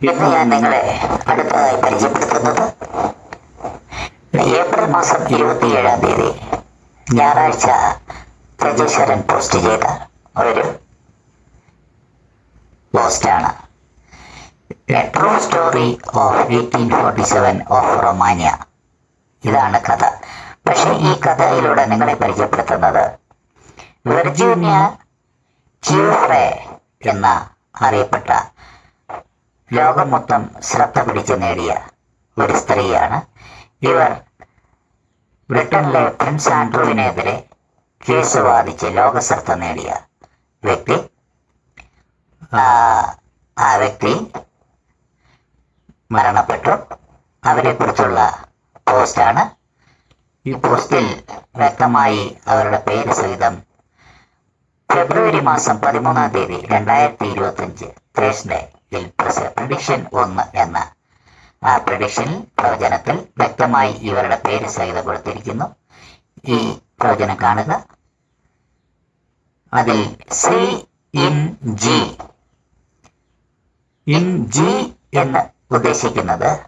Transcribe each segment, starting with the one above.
ഇന്ന് ഞാൻ നിങ്ങളെ അടുത്തതായി പരിചയപ്പെടുത്തുന്നത് ഏപ്രിൽ മാസം ഇരുപത്തിയേഴാം തീയതി ഞായറാഴ്ച പ്രജേശ്വരൻ പോസ്റ്റ് ചെയ്ത ഒരു പോസ്റ്റാണ്. Story of eighteen forty seven of Romania ഇതാണ് കഥ. പക്ഷേ ഈ കഥയിലൂടെ നിങ്ങളെ പരിചയപ്പെടുത്തുന്നത് വെർജീനിയ ചിയോഫ്രെ എന്ന അറിയപ്പെട്ട ലോകം മൊത്തം ശ്രദ്ധ പിടിച്ചു നേടിയ ഒരു സ്ത്രീയാണ് ഇവർ ബ്രിട്ടനിലെ പ്രിൻസ് ആൻഡ്രൂവിനെതിരെ കേസ് വാദിച്ച് ലോകശ്രദ്ധ നേടിയ വ്യക്തി. ആ, വ്യക്തി മരണപ്പെട്ടു. അവരെക്കുറിച്ചുള്ള പോസ്റ്റാണ്. ഈ പോസ്റ്റിൽ വ്യക്തമായി അവരുടെ പേര് സഹിതം ഫെബ്രുവരി മാസം പതിമൂന്നാം തീയതി രണ്ടായിരത്തി ഇരുപത്തി അഞ്ച് തേഴ്സ്ഡേയിൽ പ്രഡിക്ഷൻ ഒന്ന് എന്ന. ആ പ്രഡിക്ഷൻ പ്രവചനത്തിൽ വ്യക്തമായി ഇവരുടെ പേര് സഹിതം കൊടുത്തിരിക്കുന്നു. ഈ പ്രവചനം കാണുക. അതിൽ C in G. In G എന്ന് ഉദ്ദേശിക്കുന്നത്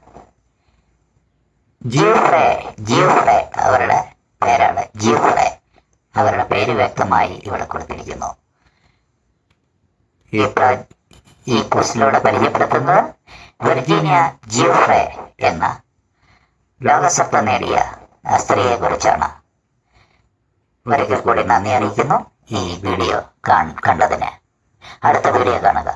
ജിയോഫ്രെ ജിയോഫ്രെ അവരുടെ പേരാണ് ജിയോഫ്രെ. അവരുടെ പേര് വ്യക്തമായി ഇവിടെ കൊടുത്തിരിക്കുന്നു. ഈ ഈ കോഴ്സിലൂടെ പരിചയപ്പെടുത്തുന്നത് വെർജീനിയ ജിയോഫെ എന്ന ലോകസത്ത നേടിയ സ്ത്രീയെക്കുറിച്ചാണ്. സ്ത്രീയെ കുറിച്ചാണ് ഒരിക്കൽ കൂടി നന്ദി അറിയിക്കുന്നു. ഈ വീഡിയോ കാണ കണ്ടതിന് അടുത്ത വീഡിയോ കാണുക.